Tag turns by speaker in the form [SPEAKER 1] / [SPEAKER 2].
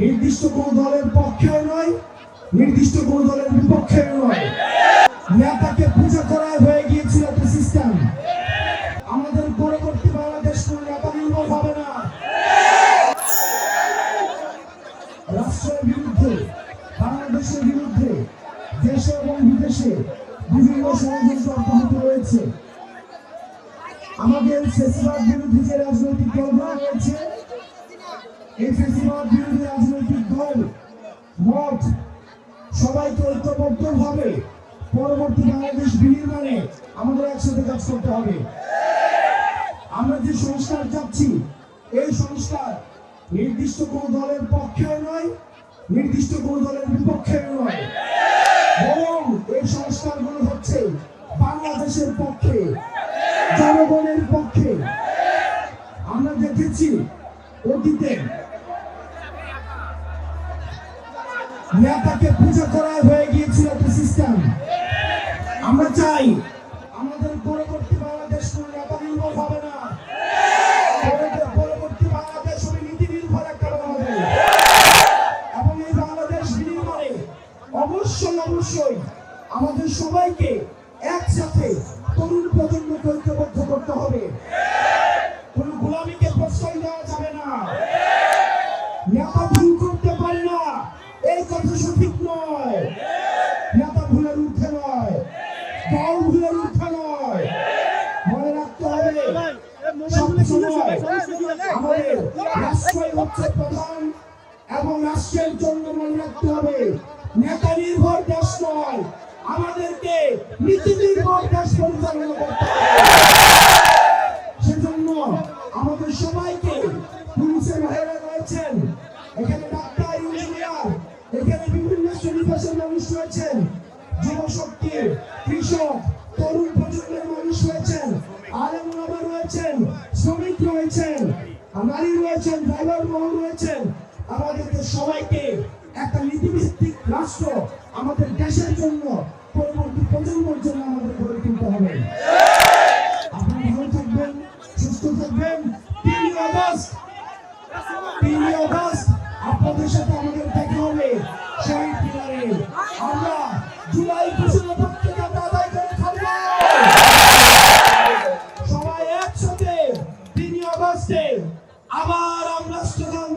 [SPEAKER 1] নির্দিষ্ট কোন দলের পক্ষেও নয়, নির্দিষ্ট কোন দলের বিপক্ষেও নয়। নেতাকে পূজা করা হয়ে গিয়েছিল একটা সিস্টেম আমাদের পরবর্তী বাংলাদেশ কোন নেতা নির্ভর হবে না। রাষ্ট্রের বিরুদ্ধে, বাংলাদেশের বিরুদ্ধে, দেশে এবং বিদেশে বিভিন্ন ষড়যন্ত্র অব্যাহত রয়েছে। আমাদের ফেসিবাদ বিরোধী যে রাজনৈতিক দলগুলো রয়েছে, এই ফেসিবাদ বিরোধী রাজনৈতিক দল মত সবাইকে ঐক্যবদ্ধ ভাবে পরবর্তী বাংলাদেশ বিনির্মাণে আমাদের একসাথে কাজ করতে হবে। আমরা যে সংস্কার চাচ্ছি, এই সংস্কার নির্দিষ্ট কোন দলের পক্ষেও নয়, নির্দিষ্ট কোন দলের বিপক্ষেও নয়। বরং এই সংস্কারগুলো হচ্ছে বাংলাদেশের পক্ষে, জনগণের পক্ষে। আমরা দেখেছি অতীতে নেতাকে পুজো করা হয়ে গিয়েছিল একটা সিস্টেম আমরা চাই আমাদের পরবর্তী বাংলাদেশ কোন নেতা নির্ভর হবে না। পরবর্তী- বাংলাদেশ নীতি বাংলাদেশ। অবশ্যই অবশ্যই আমাদের সবাইকে একসাথে তরুণ প্রজন্মকে ঐক্যবদ্ধ করতে হবে। এই কথা সঠিক নয়। নেতা ভুলের ঊর্ধ্বে নয়। দল ভুলের ঊর্ধ্বে নয়। মনে রাখতে হবে প্রধান এবং রাষ্ট্রের জন্য মনে রাখতে নেতা নির্ভর দেশ নয়, আমাদেরকে নীতি নির্ভর দেশ পরিচালনা করতে হবে। রয়েছেন যুবশক্তির কৃষক, তরুণ প্রজন্মের মানুষ রয়েছেন আলেম রয়েছেন, শ্রমিক রয়েছেন, নারী রয়েছেন, ড্রাইভার মহল রয়েছেন। আমাদেরকে সবাইকে একটা নীতিভিত্তিক রাষ্ট্র আমাদের দেশের জন্য পরবর্তী প্রজন্মের জন্য আমাদের কষ্টে আবার আমরা স্লোগান